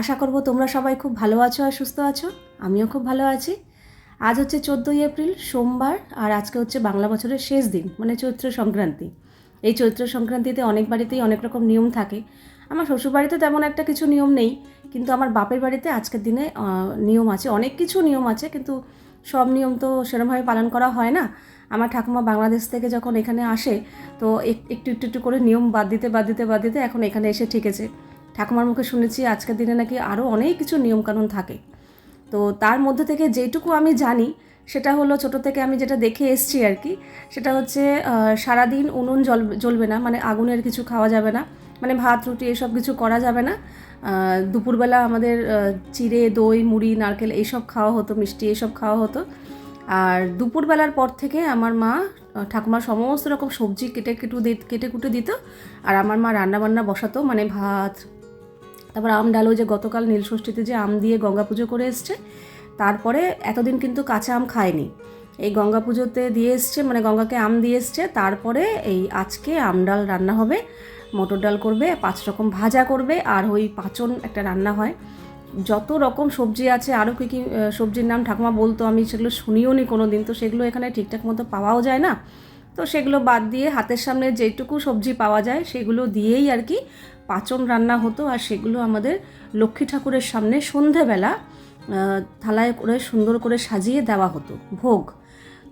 আশা করব তোমরা সবাই খুব ভালো আছো আর সুস্থ আছো। আমিও খুব ভালো আছি। আজ হচ্ছে চোদ্দোই এপ্রিল, সোমবার, আর আজকে হচ্ছে বাংলা বছরের শেষ দিন মানে চৈত্র সংক্রান্তি। এই চৈত্র সংক্রান্তিতে অনেক বাড়িতেই অনেক রকম নিয়ম থাকে। আমার শ্বশুরবাড়িতে তেমন একটা কিছু নিয়ম নেই, কিন্তু আমার বাপের বাড়িতে আজকের দিনে নিয়ম আছে। অনেক কিছু নিয়ম আছে, কিন্তু সব নিয়ম তো সেরমভাবে পালন করা হয় না। আমার ঠাকুমা বাংলাদেশ থেকে যখন এখানে আসে, তো এক- একটু একটু একটু করে নিয়ম বাদ দিতে বাদ দিতে বাদ দিতে এখন এখানে এসে ঠেকেছে। ঠাকুমার মুখে শুনেছি আজকের দিনে নাকি আরও অনেক কিছু নিয়মকানুন থাকে। তো তার মধ্যে থেকে যেটুকু আমি জানি, সেটা হলো ছোট থেকে আমি যেটা দেখে এসছি আর কি, সেটা হচ্ছে সারাদিন উনুন জল জ্বলবে না মানে আগুনের কিছু খাওয়া যাবে না মানে ভাত, রুটি এসব কিছু করা যাবে না। দুপুরবেলা আমাদের চিড়ে, দই, মুড়ি, নারকেল এইসব খাওয়া হতো, মিষ্টি এইসব খাওয়া হতো। আর দুপুরবেলার পর থেকে আমার মা ঠাকুমা সমস্ত রকম সবজি কেটে কেটু কেটে কুটে দিত, আর আমার মা রান্না বান্না বসাতো মানে ভাত তারপর আম ডাল যে গতকাল নীলষষ্ঠীতে যে আম দিয়ে গঙ্গা পুজো করে এসছে, তারপরে এতদিন কিন্তু কাঁচা আম খায়নি। এই গঙ্গা পুজোতে দিয়ে এসছে মানে গঙ্গাকে আম দিয়ে এসছে, তারপরে এই আজকে আম ডাল রান্না হবে, মটর ডাল করবে, পাঁচ রকম ভাজা করবে, আর ওই পাচন একটা রান্না হয়। যত রকম সবজি আছে, আরও কী কী সবজির নাম ঠাকুমা বলতো আমি সেগুলো শুনিও নি কোনো দিন তো সেগুলো এখানে ঠিকঠাক মতো পাওয়াও যায় না। তো সেগুলো বাদ দিয়ে হাতের সামনে যেটুকু সবজি পাওয়া যায় সেগুলো দিয়েই আর কি পাচন রান্না হতো। আর সেগুলো আমাদের লক্ষ্মী ঠাকুরের সামনে সন্ধেবেলা থালায় করে সুন্দর করে সাজিয়ে দেওয়া হতো, ভোগ।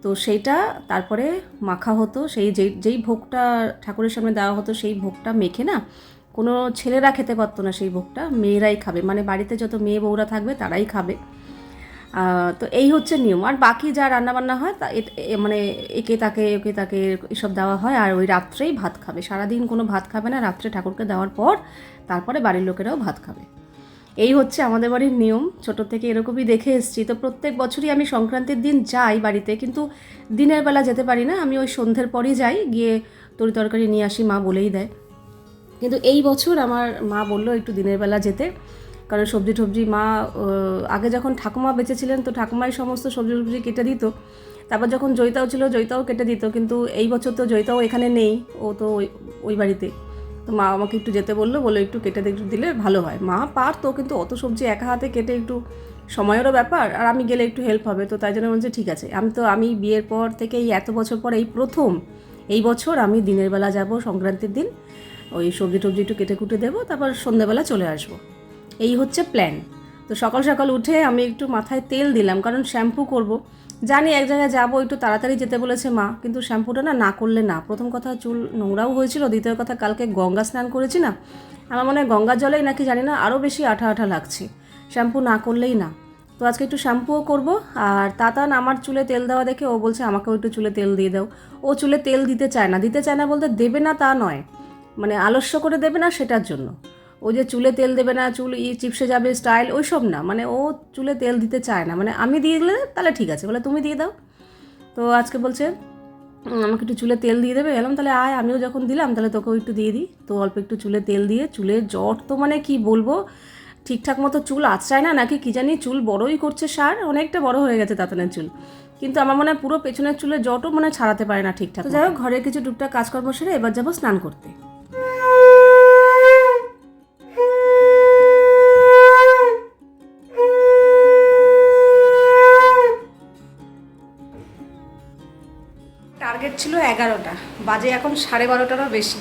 তো সেইটা তারপরে মাখা হতো। সেই যেই যেই ভোগটা ঠাকুরের সামনে দেওয়া হতো সেই ভোগটা মেখে না, কোনো ছেলেরা খেতে পারতো না সেই ভোগটা, মেয়েরাই খাবে। মানে বাড়িতে যত মেয়ে বউরা থাকবে তারাই খাবে। তো এই হচ্ছে নিয়ম। আর বাকি যা রান্নাবান্না হয়, তা মানে একে তাকে, ওকে তাকে এসব দেওয়া হয়, আর ওই রাত্রেই ভাত খাবে। সারাদিন কোনো ভাত খাবে না, রাত্রে ঠাকুরকে দেওয়ার পর তারপরে বাড়ির লোকেরাও ভাত খাবে। এই হচ্ছে আমাদের বাড়ির নিয়ম। ছোট থেকে এরকমই দেখে এসেছি। তো প্রত্যেক বছরই আমি সংক্রান্তির দিন যাই বাড়িতে, কিন্তু দিনের বেলা যেতে পারি না। আমি ওই সন্ধ্যের পরই যাই, গিয়ে তরি তরকারি নিয়ে আসি, মা বলেই দেয়। কিন্তু এই বছর আমার মা বলল, একটু দিনের বেলা যেতে। কারণ সবজি টবজি মা আগে যখন ঠাকুমা বেঁচে ছিলেন তো ঠাকুমাই সমস্ত সবজি টবজি কেটে দিত। তারপর যখন জয়িতাও ছিল, জয়িতাও কেটে দিত, কিন্তু এই বছর তো জয়িতাও এখানে নেই, ও তো ওই ওই বাড়িতে। তো মা আমাকে একটু যেতে বলল বলে একটু কেটে একটু দিলে ভালো হয়। মা পারতো, কিন্তু অত সবজি একা হাতে কেটে একটু সময়েরও ব্যাপার, আর আমি গেলে একটু হেল্প হবে। তো তাই জন্য বলছে, ঠিক আছে। আমি তো, আমি বিয়ের পর থেকে এই এত বছর পর, এই প্রথম, এই বছর আমি দিনের বেলা যাব, সংক্রান্তির দিন, ওই সবজি টবজি একটু কেটে কুটে দেবো, তারপর সন্ধ্যেবেলা চলে আসব। এই হচ্ছে প্ল্যান তো সকাল সকাল উঠে আমি একটু মাথায় তেল দিলাম, কারণ শ্যাম্পু করব। জানি এক জায়গায় যাব, একটু তাড়াতাড়ি যেতে বলেছে মা, কিন্তু শ্যাম্পুটা না না করলে না। প্রথম কথা চুল নোংরাও হয়েছিল, দ্বিতীয় কথা কালকে গঙ্গা স্নান করেছি না। আমার মনে হয় গঙ্গার জলেই নাকি জানি না আরও বেশি আঠা আঠা লাগছে। শ্যাম্পু না করলেই না। তো আজকে একটু শ্যাম্পুও করব, আর তাতান আমার চুলে তেল দেওয়া দেখে ও বলছে, আমাকেও একটু চুলে তেল দিয়ে দাও। ও চুলে তেল দিতে চায় না। দিতে চায় না বলতে দেবে না তা নয়। মানে আলস্য করে দেবে না সেটার জন্য। ও যে চুলে তেল দেবে না, চুল ই চিপসে যাবে স্টাইল ওই সব না। মানে ও চুলে তেল দিতে চায় না। মানে আমি দিয়ে দিলে তাহলে ঠিক আছে। বলে, তুমি দিয়ে দাও। তো আজকে বলছে আমাকে একটু চুলে তেল দিয়ে দেবে? এলাম, তাহলে আয়, আমিও যখন দিলাম, তাহলে তোকেও একটু দিয়ে দিই। তো অল্প একটু চুলে তেল দিয়ে চুলের জট তো মানে কি বলব? ঠিকঠাক মতো চুল আঁচড়ায় না, নাকি কি জানি চুল বড়ই করছে সার, অনেকটা বড় হয়ে গেছে তাতানের চুল। কিন্তু আমার মনে হয় পুরো পেছনের চুলের জটও মানে ছাড়াতে পারে না ঠিকঠাক যাই হোক, ঘরের কিছু টুকটাক কাজকর্ম সেরে এবার যাব স্নান করতে। ছিল এগারোটা। বাজে এখন সাড়ে বারোটারও বেশি।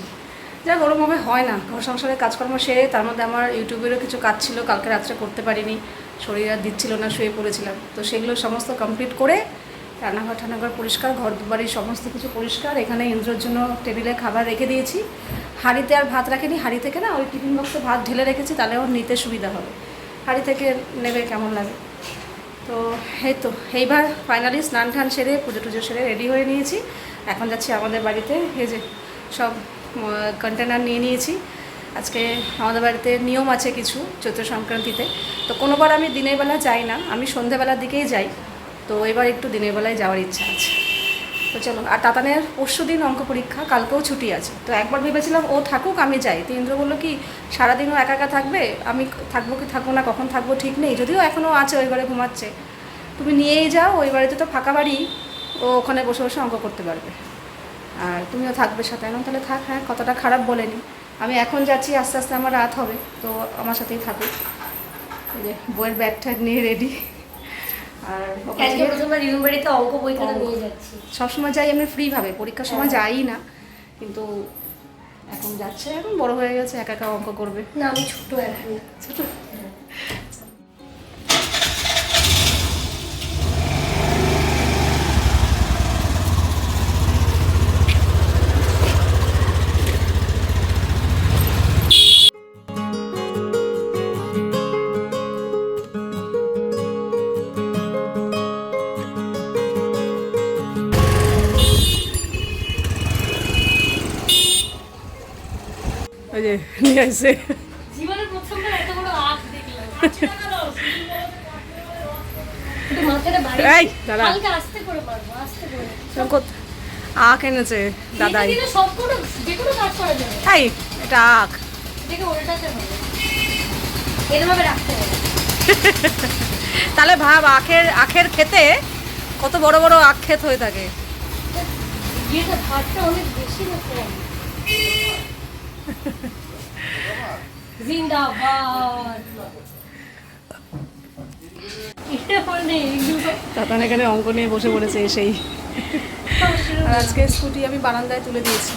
যা ওরমভাবে হয় না। ঘর সংসারের কাজকর্ম সেরে তার মধ্যে আমার ইউটিউবেরও কিছু কাজ ছিল, কালকে রাত্রে করতে পারিনি। শরীর আর দিচ্ছিল না, শুয়ে পড়েছিলাম। তো সেগুলো সমস্ত কমপ্লিট করে রান্নাঘর, ঠান্নাঘর পরিষ্কার, ঘর বাড়ির সমস্ত কিছু পরিষ্কার। এখানে ইন্দ্রর জন্য টেবিলে খাবার রেখে দিয়েছি। হাঁড়িতে আর ভাত রাখিনি। হাঁড়ি থেকে না ওই টিফিন বক্সে ভাত ঢেলে রেখেছি, তাহলে ওর নিতে সুবিধা হবে। হাঁড়ি থেকে নেবে, কেমন লাগে? তো এই তো, এইবার ফাইনালি স্নান টান সেরে, পুজো টুজো সেরে রেডি হয়ে নিয়েছি। এখন যাচ্ছি আমাদের বাড়িতে, এই যে সব কন্টেনার নিয়ে নিয়েছি। আজকে আমাদের বাড়িতে নিয়ম আছে কিছু চৈত্র সংক্রান্তিতে। তো কোনোবার আমি দিনের বেলা যাই না, আমি সন্ধেবেলার দিকেই যাই। তো এবার একটু দিনের বেলায় যাওয়ার ইচ্ছা আছে। তো চলো, আর তাতানের পরশু দিন অঙ্ক পরীক্ষা, কালকেও ছুটি আছে। তো একবার ভেবেছিলাম ও থাকুক, আমি যাই। তো ইন্দ্র বলল কি সারাদিনও একা একা থাকবে? আমি থাকব কি, থাকব না, কখন থাকব ঠিক নেই। যদিও এখনও আছে, ওই ঘরে ঘুমাচ্ছে। তুমি নিয়েই যাও, ওই বাড়িতে তো ফাঁকা বাড়ি, ও ওখানে বসে বসে অঙ্ক করতে পারবে। আর তুমিও থাকবে সাথে। এখন তাহলে থাক হ্যাঁ কতটা খারাপ বলেনি। আমি এখন যাচ্ছি, আস্তে আস্তে আমার রাত হবে, তো আমার সাথেই থাকুক বইয়ের ব্যাগ ট্যাগ নিয়ে রেডি আজকে দিয়ে- প্রথমবার রিনুর বাড়িতে অঙ্ক বই খাতা নিয়ে যাচ্ছি। সবসময় যাই আমি ফ্রি ভাবে পরীক্ষার সময় হ্যাঁ। যাই না। কিন্তু এখন যাচ্ছে এখন বড় হয়ে গেছে একা একা অঙ্ক করবে। না আমি ছোট এখন। ছোট? ওই যে নিয়ে আসে। বড় আখ এই, এনেছে দাদাই। এই এটা আখ। তাহলে ভাব আখের আখের খেতে কত বড় বড় আখ ক্ষেত হয়ে থাকে। তাতান এখানে অঙ্ক নিয়ে বসে পড়েছে আর আজকে স্কুটি আমি বারান্দায় তুলে দিয়েছি।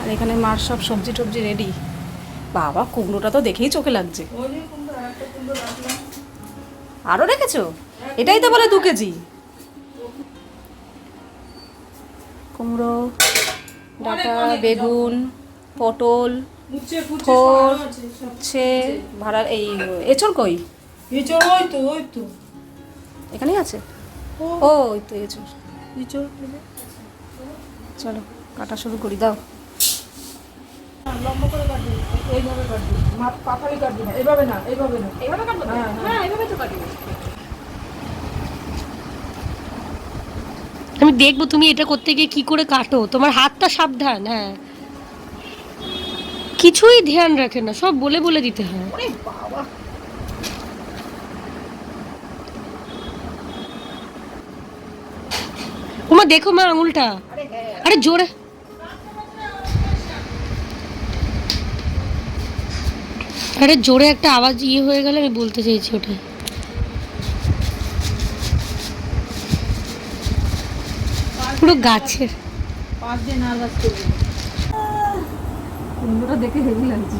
আর এখানে মার সব সবজি টবজি রেডি বাবা কুমড়োটা তো দেখেই চোখে লাগছে। আরও রেখেছো? এটাই তো বলে দু কেজি। কুমড়ো। ডাটা বেগুন পটল হচ্ছে ভাড়া এই এচর কই? এচড় ওই তো ওই তো। এখানেই আছে? ও। ওই তো এচর এচড় চলো কাটা শুরু করি দাও। লম্বা করে কাটবি এইভাবে কাটবি মাপ পাতালি কাটবি না এইভাবে না এইভাবে না। এইভাবে কাটবো হ্যাঁ, হ্যাঁ। এইভাবে তো কাটবো আমি দেখব তুমি এটা করতে গিয়ে কি করে কাটো। তোমার হাতটা সাবধান হ্যাঁ। কিছুই ধ্যান রাখে না সব বলে বলে দিতে হয়। ওমা দেখো মা আঙুলটা। আরে হ্যাঁ। আরে জোরে। আরে জোরে একটা আওয়াজ ইয়ে হয়ে গেলে আমি বলতে চাইছি ওটা পুরো গাছের। পাঁচ দিন নার্ভাস করবি কুমড়োটা দেখে হেভি লাগছে।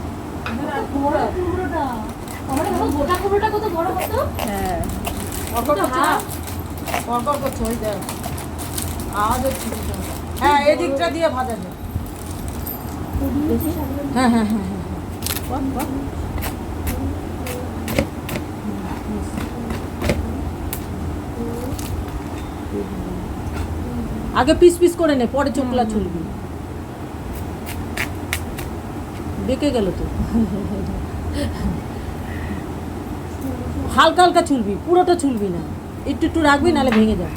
গোটা কুমড়োটা কত বড় কত হ্যাঁ। কিছু। হ্যাঁ এদিকটা দিয়ে ভাজা যায় হ্যাঁ হ্যাঁ হ্যাঁ হ্যাঁ। আগে পিস পিস করে নে পরে চোখলা চলবি বেঁকে গেল তো। হালকা হালকা চুলবি পুরোটা চুলবি না। একটু একটু রাখবি নাহলে ভেঙে যাবে।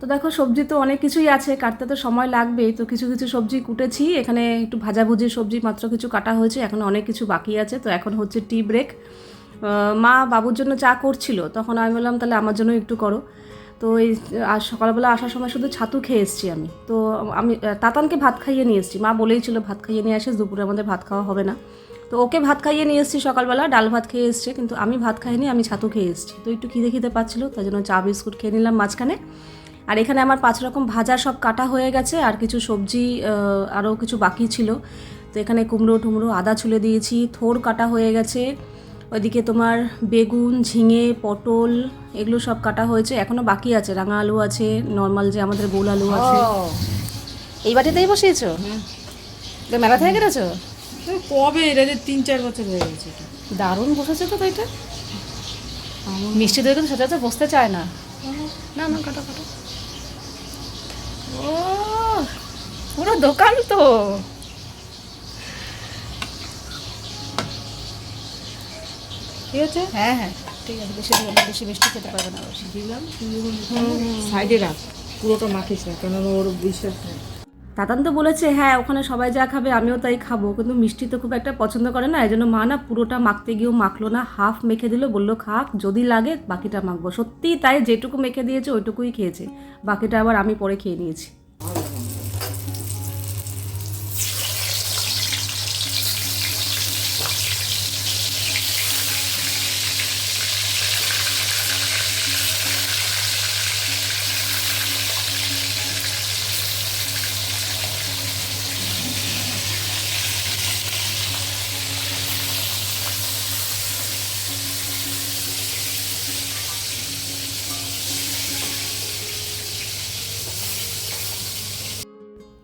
তো দেখো সবজি তো অনেক কিছুই আছে কাটতে তো সময় লাগবেই। তো কিছু কিছু সবজি কুটেছি এখানে একটু ভাজাভুজি সবজি মাত্র কিছু কাটা হয়েছে এখন অনেক কিছু বাকি আছে। তো এখন হচ্ছে টি ব্রেক মা বাবুর জন্য চা করছিল, তখন আমি বললাম, তাহলে আমার জন্য একটু করো। তো এই আজ সকালবেলা আসার সময় শুধু ছাতু খেয়ে এসেছি আমি। তো আমি তাতানকে ভাত খাইয়ে নিয়ে এসেছি। মা বলেই ছিল ভাত খাইয়ে নিয়ে আসিস, দুপুরে আমাদের ভাত খাওয়া হবে না। তো ওকে ভাত খাইয়ে নিয়ে এসেছি সকালবেলা, ডাল ভাত খেয়ে এসছে, কিন্তু আমি ভাত খাইনি, আমি ছাতু খেয়ে এসেছি। তো একটু খিদে খিদে পাচ্ছিলো, তাই জন্য চা, বিস্কুট খেয়ে নিলাম মাঝখানে। আর এখানে আমার পাঁচ রকম ভাজা সব কাটা হয়ে গেছে, আর কিছু সবজি আরও কিছু বাকি ছিল। তো এখানে কুমড়ো, টুমড়ো, আদা ছুলে দিয়েছি, থোর কাটা হয়ে গেছে ওইদিকে তোমার বেগুন ঝিঙে পটল এগুলো সব কাটা হয়েছে। এখনও বাকি আছে। রাঙা আলু আছে নর্মাল যে আমাদের গোল আলু আছে। এই বাটিতেই বসিয়েছো? তো মেলা থেকে কেটেছো? কবে? এটা যে তিন চার বছর হয়ে গেছে দারুণ বসেছে তো তো এটা মিষ্টি দই কিন্তু সচরাচর বসতে চায় না না না কাটো কাটো। ও পুরো দোকান তো। ঠিক আছে? হ্যাঁ হ্যাঁ। ঠিক আছে বেশি বেশি মিষ্টি খেতে পারবে না দিলাম। সাইডে রাখ পুরোটা মাখিস না কেননা ওর বিশ্বাস নেই। তাতান তো বলেছে হ্যাঁ ওখানে সবাই যা খাবে আমিও তাই খাব। কিন্তু মিষ্টি তো খুব একটা পছন্দ করে না এই জন্য মা না পুরোটা মাখতে গিয়েও মাখলো না হাফ মেখে দিল বলল খাক যদি লাগে বাকিটা মাখবো। সত্যিই তাই যেটুকু মেখে দিয়েছে ওইটুকুই খেয়েছে। বাকিটা আবার আমি পরে খেয়ে নিয়েছি।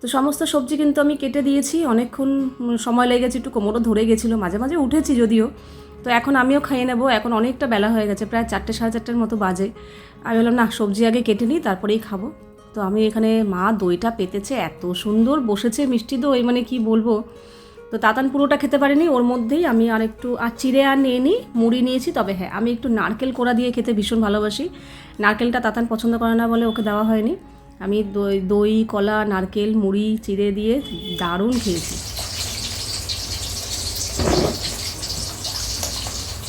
তো সমস্ত সবজি কিন্তু আমি কেটে দিয়েছি, অনেকক্ষণ সময় লেগেছে একটু কোমরও ধরে গেছিল, মাঝে মাঝে উঠেছি যদিও। তো এখন আমিও খাইয়ে নেব, এখন অনেকটা বেলা হয়ে গেছে, প্রায় চারটে সাড়ে চারটের মতো বাজে। আমি বললাম না, সবজি আগে কেটে নিই, তারপরেই খাব। তো আমি এখানে মা দইটা পেতেছে, এত সুন্দর বসেছে মিষ্টি দই মানে কি বলব? তো তাতান পুরোটা খেতে পারিনি, ওর মধ্যেই আমি আর একটু, আর চিড়ে আর নিয়ে নিই মুড়ি নিয়েছি, তবে হ্যাঁ আমি একটু নারকেল কোড়া দিয়ে খেতে ভীষণ ভালোবাসি। নারকেলটা তাতান পছন্দ করে না বলে ওকে দেওয়া হয়নি। আমি দই দই কলা নারকেল মুড়ি চিড়ে দিয়ে দারুণ খেয়েছি।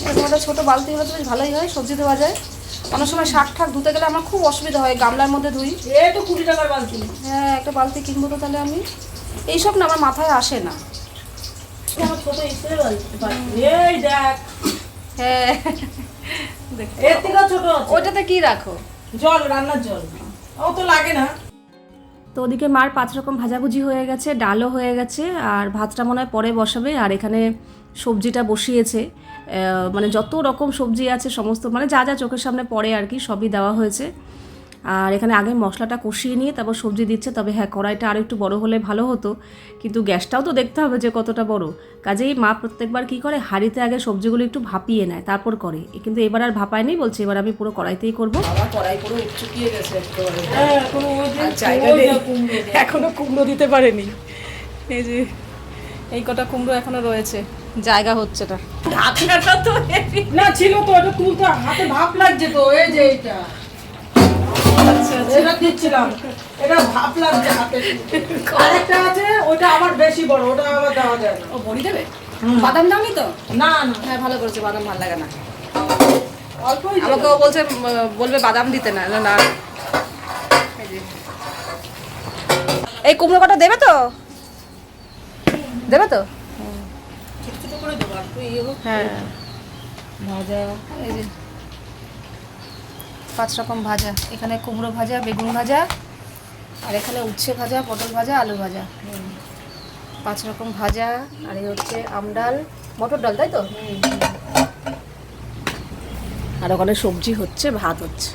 এরকম একটা ছোটো বালতি হলে তো বেশ ভালোই হয় সবজি ধোয়া যায়। অনেক সময় শাক ঠাক ধুতে গেলে আমার খুব অসুবিধা হয় গামলার মধ্যে ধুই। তো কুড়ি টাকার বালতি। হ্যাঁ একটা বালতি কিনবো তো তাহলে আমি। এইসব না আমার মাথায় আসে না। আমার ছোট স্প্রে বালতি বালতি। এই দেখ। হ্যাঁ। ওইটাতে কি রাখো? জল রান্নার জল। ও তো লাগে না। তো ওদিকে মার পাঁচ রকম ভাজাভুজি হয়ে গেছে, ডালও হয়ে গেছে, আর ভাতটা মনে হয় পরে বসাবে, আর এখানে সবজিটা বসিয়েছে। মানে যত রকম সবজি আছে, সমস্ত মানে যা যা চোখের সামনে পড়ে আর কি, সবই দেওয়া হয়েছে। আর এখানে আগে মশলাটা কষিয়ে নিয়ে তারপর সবজি দিচ্ছে তবে হ্যাঁ কড়াইটা আর একটু বড় হলে ভালো হতো। কিন্তু গ্যাসটাও তো দেখতে হবে যে কতটা বড়। কাজেই মা প্রত্যেকবার কি করে? হাঁড়িতে আগে সবজিগুলো একটু ভাপিয়ে নেয় তারপর করে। কিন্তু এবার আর ভাপায়নি বলছে এবার আমি পুরো কড়াইতেই করব। কড়াই পুরো গেছে হ্যাঁ নেই। এখনও কুমড়ো দিতে পারেনি। এই যে এই কটা কুমড়ো এখনও রয়েছে। জায়গা হচ্ছে না। ঢাকনাটা তো না ছিল তো এটা তুলতে হাতে ভাপ লাগছে তো এই যে এটা আচ্ছা এটা দিচ্ছিলাম। এটা ভাপ লাগছে হাতে আরেকটা আছে ওটা আবার বেশি বড় ওটা আবার দেওয়া যায় ও বড়ি দেবে? বাদাম দাওনি তো? না না। হ্যাঁ ভালো করেছে বাদাম ভালো লাগে না। আমাকেও বলছে বলবে বাদাম দিতে না না, এই কুমড়ো কটা দেবে তো? দেবে তো? ইয়ে। হ্যাঁ। ভাজা। এই যে। পাঁচ রকম ভাজা। এখানে কুমড়ো ভাজা, বেগুন ভাজা, আর এখানে উচ্ছে ভাজা, পটল ভাজা, আলু ভাজা। পাঁচ রকম ভাজা, আর এই হচ্ছে আমডাল মটর ডাল, তাই তো? আর ওখানে সবজি হচ্ছে, ভাত হচ্ছে।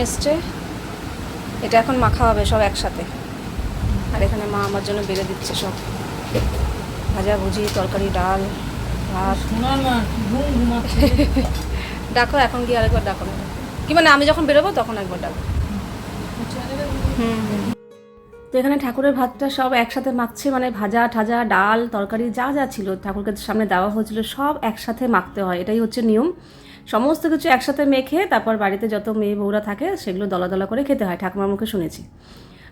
নিয়ে এসছে। এটা এখন মাখা হবে সব একসাথে। আর এখানে মা আমার জন্য বেড়ে দিচ্ছে সব। ভাজা ভুজি তরকারি ডাল ভাত। ডাকো এখন গিয়ে আরেকবার ডাকো। না কি মানে আমি যখন বেরোবো তখন একবার ডাকো। তো এখানে ঠাকুরের ভাতটা সব একসাথে মাখছে মানে ভাজা ঠাজা ডাল তরকারি যা যা ছিল ঠাকুরকে সামনে দেওয়া হয়েছিল সব একসাথে মাখতে হয়। এটাই হচ্ছে নিয়ম। সমস্ত কিছু একসাথে মেখে তারপর বাড়িতে যত মেয়ে বউরা থাকে সেগুলো দলা দলা করে খেতে হয় ঠাকুমার মুখে শুনেছি।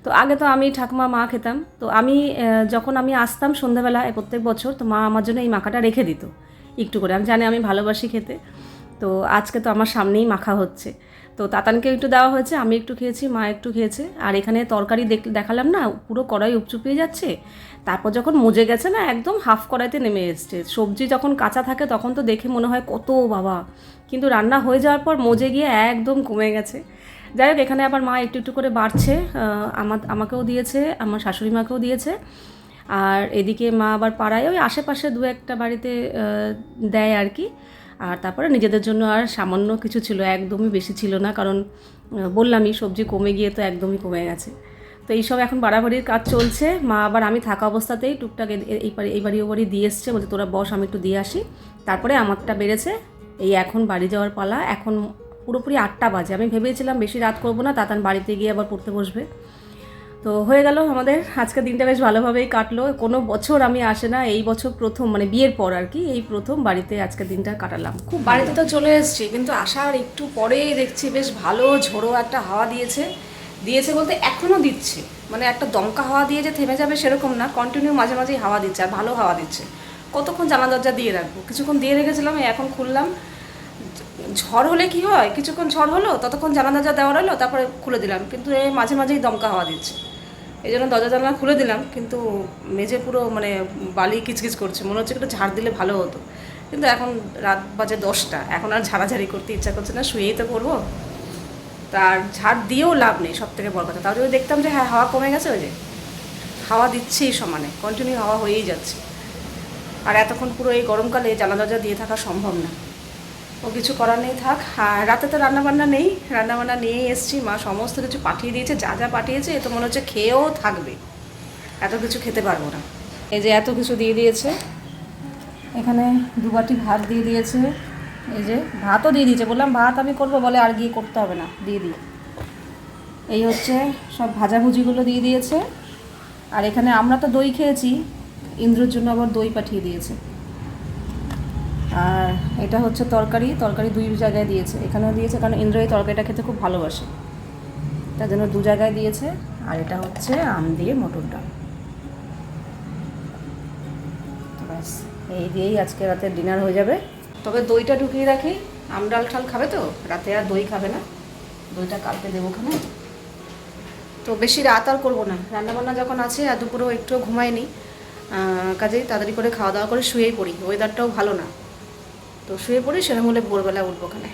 তো আগে তো আমি ঠাকুমা, মা খেতাম। তো আমি যখন আমি আসতাম সন্ধ্যাবেলা প্রত্যেক বছর, তো মা আমার জন্য এই মাখাটা রেখে দিত, একটু করে। আমি জানি আমি ভালোবাসি খেতে। তো আজকে তো আমার সামনেই মাখা হচ্ছে। তো তাতানকে একটু দেওয়া হয়েছে, আমি একটু খেয়েছি, মা একটু খেয়েছে। আর এখানে তরকারি দেখ- দেখালাম না, পুরো কড়াই উপচুপিয়ে যাচ্ছে। তারপর যখন মজে গেছে না, একদম হাফ কড়াইতে নেমে এসছে। সবজি যখন কাঁচা থাকে তখন তো দেখে মনে হয় কত বাবা। কিন্তু রান্না হয়ে যাওয়ার পর মজে গিয়ে একদম কমে গেছে। যাই হোক, এখানে আবার মা একটু একটু করে বাড়ছে। আমার, আমাকেও দিয়েছে, আমার শাশুড়ি মাকেও দিয়েছে। আর এদিকে মা আবার পাড়ায়, ওই আশেপাশে দু একটা বাড়িতে দেয় আর কি। আর তারপরে নিজেদের জন্য আর সামান্য কিছু ছিল, একদমই বেশি ছিল না, কারণ বললামই সবজি কমে গিয়ে তো একদমই কমে গেছে। তো এইসব এখন বাড়াবাড়ির কাজ চলছে। মা আবার আমি থাকা অবস্থাতেই টুকটাক এই এই বাড়ি ও বাড়ি দিয়ে এসছে, বলছে তোরা বস, আমি একটু দিয়ে আসি। তারপরে আমারটা বেড়েছে, এই এখন বাড়ি যাওয়ার পালা। এখন পুরোপুরি আটটা বাজে। আমি ভেবেছিলাম বেশি রাত করব না, তাতান বাড়িতে গিয়ে আবার পড়তে বসবে। তো হয়ে গেল, আমাদের আজকের দিনটা বেশ ভালোভাবেই কাটলো। কোনো বছর আমি আসে না, এই বছর প্রথম মানে বিয়ের পর আর কি, এই প্রথম বাড়িতে আজকের দিনটা কাটালাম। খুব বাড়িতে তো চলে এসেছি, কিন্তু আসার একটু পরেই দেখছি বেশ ভালো ঝোড়ো একটা হাওয়া দিয়েছে। দিয়েছে বলতে এখনও দিচ্ছে মানে একটা দমকা হাওয়া দিয়ে যে থেমে যাবে সেরকম না কন্টিনিউ মাঝে মাঝেই হাওয়া দিচ্ছে, আর ভালো হাওয়া দিচ্ছে। কতক্ষণ জানা দরজা দিয়ে রাখব? কিছুক্ষণ দিয়ে রেখেছিলাম এখন খুললাম। ঝড় হলে কি হয়? কিছুক্ষণ ঝড় হলো, ততক্ষণ জানা দরজা দেওয়া রইল, তারপরে খুলে দিলাম, কিন্তু এই মাঝে মাঝেই দমকা হাওয়া দিচ্ছে। এই জন্য দরজা জানলা খুলে দিলাম, কিন্তু মেঝে পুরো মানে বালি কিচকিচ করছে। মনে হচ্ছে একটু ঝাড় দিলে ভালো হতো। কিন্তু এখন রাত বাজে দশটা, এখন আর ঝাড়াঝাড়ি করতে ইচ্ছা করছে না, শুয়েই তো করব তার ঝাড় দিয়েও লাভ নেই সব থেকে বড় কথা। তাও যদি দেখতাম যে হ্যাঁ হাওয়া কমে গেছে ওই যে, হাওয়া দিচ্ছেই সমানে কন্টিনিউ হাওয়া হয়েই যাচ্ছে। আর এতক্ষণ পুরো এই গরমকালে জানা দরজা দিয়ে থাকা সম্ভব না। ও কিছু করার নেই থাক। আর রাতে তো রান্নাবান্না নেই। রান্নাবান্না নিয়েই এসছি। মা সমস্ত কিছু পাঠিয়ে দিয়েছে, যা যা পাঠিয়েছে, এ তো মনে হচ্ছে খেয়েও থাকবে। এত কিছু খেতে পারব না। এই যে এত কিছু দিয়ে দিয়েছে। এখানে দু বাটি ভাত দিয়ে দিয়েছে। এই যে ভাতও দিয়ে দিয়েছে। বললাম, ভাত আমি করব বলে আর গিয়ে করতে হবে না। দিয়ে দিই। এই হচ্ছে সব ভাজাভুজিগুলো দিয়ে দিয়েছে। আর এখানে আমরা তো দই খেয়েছি। ইন্দ্রর জন্য আবার দই পাঠিয়ে দিয়েছে। আর এটা হচ্ছে তরকারি তরকারি দুই জায়গায় দিয়েছে। এখানেও দিয়েছে কারণ ইন্দ্র এই তরকারিটা খেতে খুব ভালোবাসে। তার জন্য দু জায়গায় দিয়েছে আর এটা হচ্ছে আম দিয়ে মটর ডাল। ব্যাস এই দিয়েই আজকে রাতে ডিনার হয়ে যাবে। তবে দইটা ঢুকিয়ে রাখি। আম ডাল ঠাল খাবে তো? রাতে আর দই খাবে না। দইটা কালকে দেবো ওখানে। তো বেশি রাত আর করব না। রান্নাবান্না যখন আছে আর দুপুরেও একটু ঘুমাইনি আহ, কাজেই তাড়াতাড়ি করে খাওয়া দাওয়া করে শুয়েই পড়ি। ওয়েদারটাও ভালো না। তো শুয়ে পড়ি সেরকম হলে ভোরবেলা উঠবো ওখানে।